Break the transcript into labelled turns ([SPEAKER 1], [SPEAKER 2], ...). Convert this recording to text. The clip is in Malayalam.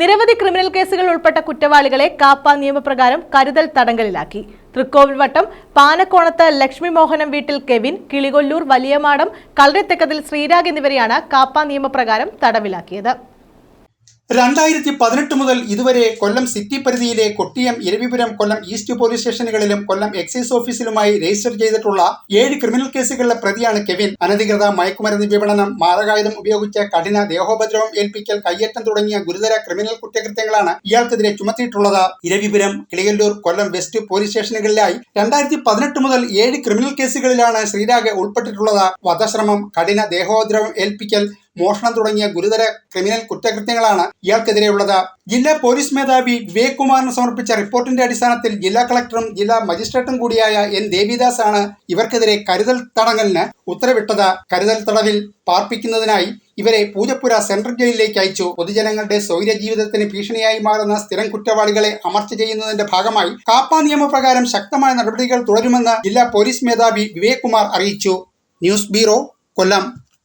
[SPEAKER 1] നിരവധി ക്രിമിനൽ കേസുകൾ ഉൾപ്പെട്ട കുറ്റവാളികളെ കാപ്പ നിയമപ്രകാരം കരുതൽ തടങ്കലിലാക്കി. തൃക്കോവിൽവട്ടം പാനക്കോണത്ത് ലക്ഷ്മി മോഹനം വീട്ടിൽ കെവിൻ കിളികൊല്ലൂർ വലിയമാടം കളരിത്തക്കത്തിൽ ശ്രീരാഗ് എന്നിവരെയാണ് കാപ്പ നിയമപ്രകാരം തടവിലാക്കിയത്.
[SPEAKER 2] രണ്ടായിരത്തി പതിനെട്ട് മുതൽ ഇതുവരെ കൊല്ലം സിറ്റി പരിധിയിലെ കൊട്ടിയം ഇരവിപുരം കൊല്ലം ഈസ്റ്റ് പോലീസ് സ്റ്റേഷനുകളിലും കൊല്ലം എക്സൈസ് ഓഫീസിലുമായി രജിസ്റ്റർ ചെയ്തിട്ടുള്ള ഏഴ് ക്രിമിനൽ കേസുകളിലെ പ്രതിയാണ് കെവിൻ. അനധികൃത മയക്കുമരുന്ന് വിപണനം മാരകായുധം ഉപയോഗിച്ച് കഠിന ദേഹോപദ്രവം ഏൽപ്പിക്കൽ കയ്യേറ്റം തുടങ്ങിയ ഗുരുതര ക്രിമിനൽ കുറ്റകൃത്യങ്ങളാണ് ഇയാൾക്കെതിരെ ചുമത്തിയിട്ടുള്ളത്. ഇരവിപുരം കിളിയല്ലൂർ കൊല്ലം വെസ്റ്റ് പോലീസ് സ്റ്റേഷനുകളിലായി രണ്ടായിരത്തി പതിനെട്ട് മുതൽ ഏഴ് ക്രിമിനൽ കേസുകളിലാണ് ശ്രീരാഗ ഉൾപ്പെട്ടിട്ടുള്ളത്. വധശ്രമം കഠിന ദേഹോപദ്രവം ഏൽപ്പിക്കൽ മോഷണം തുടങ്ങിയ ഗുരുതര ക്രിമിനൽ കുറ്റകൃത്യങ്ങളാണ് ഇയാൾക്കെതിരെയുള്ളത്. ജില്ലാ പോലീസ് മേധാവി വിവേക് കുമാറിന് സമർപ്പിച്ച റിപ്പോർട്ടിന്റെ അടിസ്ഥാനത്തിൽ ജില്ലാ കളക്ടറും ജില്ലാ മജിസ്ട്രേറ്റും കൂടിയായ എൻ ദേവിദാസ് ആണ് ഇവർക്കെതിരെ കരുതൽ തടങ്കലിന് ഉത്തരവിട്ടത്. കരുതൽ തടവിൽ പാർപ്പിക്കുന്നതിനായി ഇവരെ പൂജപ്പുര സെൻട്രൽ ജയിലിലേക്ക് അയച്ചു. പൊതുജനങ്ങളുടെ സ്വൈര്യ ജീവിതത്തിന് ഭീഷണിയായി മാറുന്ന സ്ഥിരം കുറ്റവാളികളെ അമർച്ച ചെയ്യുന്നതിന്റെ ഭാഗമായി കാപ്പ നിയമപ്രകാരം ശക്തമായ നടപടികൾ തുടരുമെന്ന് ജില്ലാ പോലീസ് മേധാവി വിവേക് കുമാർ അറിയിച്ചു. News bureau Kollam.